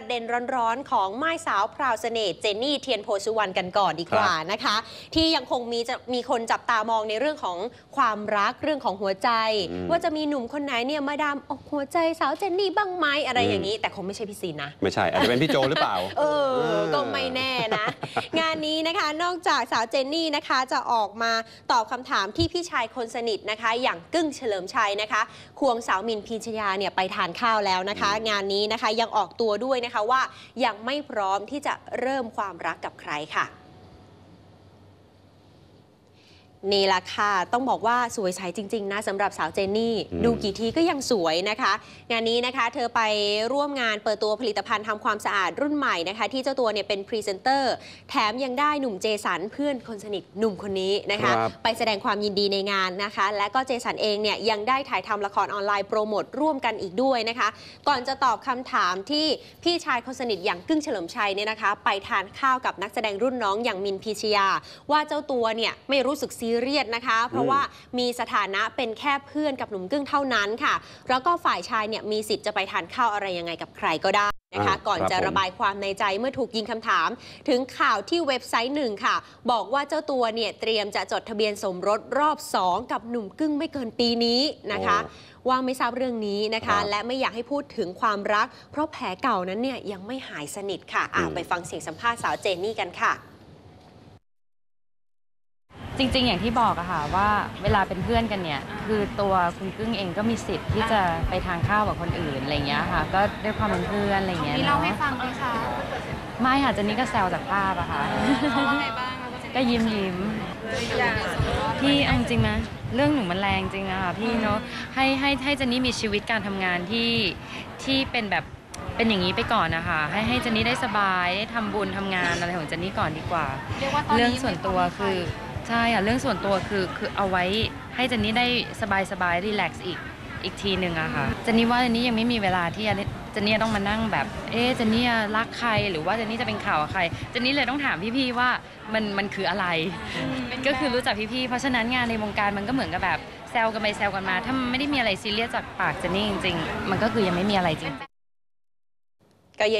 ประเด็นร้อนๆ ของไม้สาวพราวเสน่ห์เจนนี่เทียนโพสุวรรณกันก่อนดีกว่านะคะ ที่ยังคงมีจะมีคนจับตามองในเรื่องของความรักเรื่องของหัวใจอืมว่าจะมีหนุ่มคนไหนเนี่ยมาดามอกหัวใจสาวเจนนี่บ้างไหมอะไรอย่างนี้ แต่คงไม่ใช่พี่ซีนนะ ไม่ใช่อาจจะเป็นพี่โจหรือเปล่า เออ ก็ไม่แน่นะ งานนี้นะคะนอกจากสาวเจนนี่นะคะจะออกมาตอบคำถามที่พี่ชายคนสนิทนะคะ อย่างกึ้งเฉลิมชัยนะคะ ควงสาวมินพีชยาเนี่ยไปทานข้าวแล้วนะคะ งานนี้นะคะยังออกตัวด้วยนะคะว่ายังไม่พร้อมที่จะเริ่มความรักกับใครค่ะ นี่แหละค่ะ ต้องบอกว่าสวยใสจริง ๆ นะสำหรับสาวเจนนี่อืมดูกี่ทีก็ยังสวยนะคะ งานนี้นะคะเธอไปร่วมงานเปิดตัวผลิตภัณฑ์ทำความสะอาดรุ่นใหม่นะคะ ที่เจ้าตัวเนี่ยเป็นพรีเซนเตอร์ แถมยังได้หนุ่มเจสันเพื่อนคนสนิทหนุ่มคนนี้นะคะครับไปแสดงความยินดีในงานนะคะ และก็เจสันเองเนี่ยยังได้ถ่ายทำละครออนไลน์โปรโมทร่วมกันอีกด้วยนะคะ ก่อนจะตอบคำถามที่พี่ชายคนสนิทอย่างกึ้งเฉลิมชัยเนี่ยนะคะ ไปทานข้าวกับนักแสดงรุ่นน้องอย่างมินพีชยา ว่าเจ้าตัวเนี่ยไม่รู้สึกซีเรียสนะคะ เพราะว่ามีสถานะเป็นแค่เพื่อนกับหนุ่มกึ้งเท่านั้นค่ะ แล้วก็ฝ่ายชายเนี่ยมีสิทธิ์จะไปทานข้าวอะไรยังไงกับใครก็ได้นะคะอ่าก่อนครับจะผมระบายความในใจเมื่อถูกยิงคำถาม ถึงข่าวที่เว็บไซต์หนึ่งค่ะ บอกว่าเจ้าตัวเนี่ยเตรียมจะจดทะเบียนสมรสรอบ 2 กับหนุ่มกึ้งไม่เกินปีนี้นะคะ ว่าไม่ทราบเรื่องนี้นะครัคะบและไม่อยากให้พูดถึงความรัก เพราะแผลเก่านั้นเนี่ยยังไม่หายสนิทค่ะอะอืมไปฟังเสียงสัมภาษณ์สาวเจนนี่กันค่ะ จริง ๆ อย่างที่บอกอะค่ะว่าเวลาเป็นเพื่อนกันเนี่ย คือตัวคุณกึ้งเองก็มีสิทธิ์ที่จะไปทานข้าวกับคนอื่นอะไรเงี้ยค่ะ ก็ด้วยความเป็นเพื่อนอะไรเงี้ยมีเนาะเล่าให้ฟังไหมคะไม่ค่ะเจนนี่ก็แซวจากภาพอะค่ะ เขาว่าไงบ้างก็ยิ้มยิ้มพี่เอาจริงๆนะเรื่องหนูมันแรงจริงอะค่ะพี่เนาะให้ให้ให้เจนนี่มีชีวิตการทำงานที่ที่เป็นแบบเป็นอย่างนี้ไปก่อนนะคะให้ให้เจนนี่ได้สบายได้ทำบุญทำงานอะไรของเจนนี่ก่อนดีกว่า เรียกว่าตอนนี้เรื่องส่วนตัวคือ ใช่อะเรื่องส่วนตัวคือคือเอาไว้ให้เจนนี่ได้สบายสบายรีแลกซ์อีกอีกทีหนึ่งอะค่ะเจนนี่ว่าเจนนี่ยังไม่มีเวลาที่จะเจนนี่ต้องมานั่งแบบ เอ๊ะเจนนี่รักใครหรือว่าเจนนี่จะเป็นข่าวกับใครเจนนี่เลยต้องถามพี่ๆว่ามันมันคืออะไร ก็คือรู้จักพี่ๆเพราะฉะนั้นงานในวงการมันก็เหมือนกับแบบแซวกันไปแซวกันมา ถ้ามันไม่ได้มีอะไรซีเรียสจากปากเจนนี่จริง ๆ มันก็คือยังไม่มีอะไรจริงก็ยืน